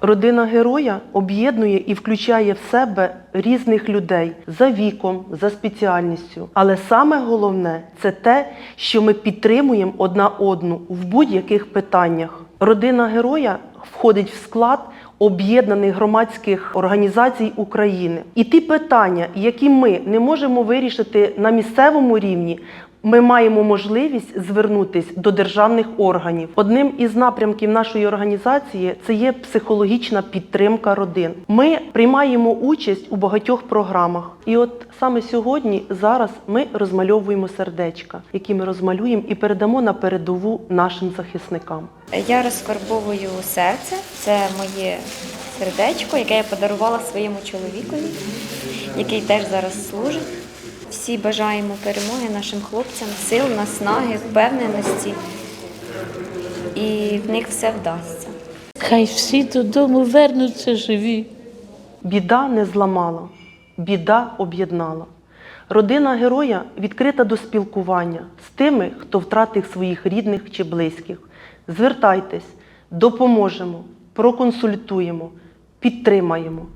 Родина героя об'єднує і включає в себе різних людей за віком, за спеціальністю. Але саме головне це те, що ми підтримуємо одна одну в будь-яких питаннях. Родина героя входить в склад об'єднаних громадських організацій України. І ті питання, які ми не можемо вирішити на місцевому рівні, ми маємо можливість звернутися до державних органів. Одним із напрямків нашої організації це є психологічна підтримка родин. Ми приймаємо участь у багатьох програмах. І от саме сьогодні, зараз ми розмальовуємо сердечка, які ми розмалюємо і передамо на передову нашим захисникам. Я розфарбовую серце, це моє сердечко, яке я подарувала своєму чоловікові, який теж зараз служить. Всі бажаємо перемоги нашим хлопцям, сил, наснаги, впевненості, і в них все вдасться. Хай всі додому вернуться живі. Біда не зламала, біда об'єднала. Родина героя відкрита до спілкування з тими, хто втратив своїх рідних чи близьких. Звертайтесь, допоможемо, проконсультуємо, підтримаємо.